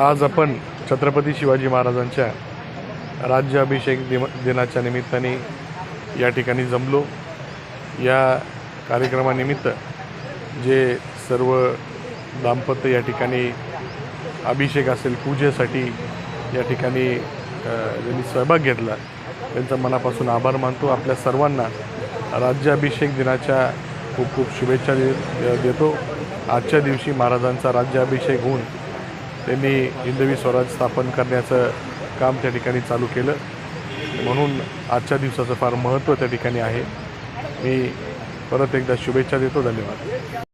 आज आपण छत्रपती शिवाजी महाराजांच्या राज्याभिषेक दिम दिनाच्या निमित्ताने या ठिकाणी जमलो. या कार्यक्रमानिमित्त जे सर्व दाम्पत्य या ठिकाणी अभिषेक असेल पूजेसाठी या ठिकाणी ज्यांनी सहभाग घेतला त्यांचा मनापासून आभार मानतो. आपल्या सर्वांना राज्याभिषेक दिनाच्या खूप खूप शुभेच्छा दे देतो. आजच्या दिवशी महाराजांचा राज्याभिषेक होऊन त्यांनी हिंदवी स्वराज स्थापन करण्याचं काम त्या ठिकाणी चालू केलं. म्हणून आजच्या दिवसाचं फार महत्त्व त्या ठिकाणी आहे. मी परत एकदा शुभेच्छा देतो. धन्यवाद.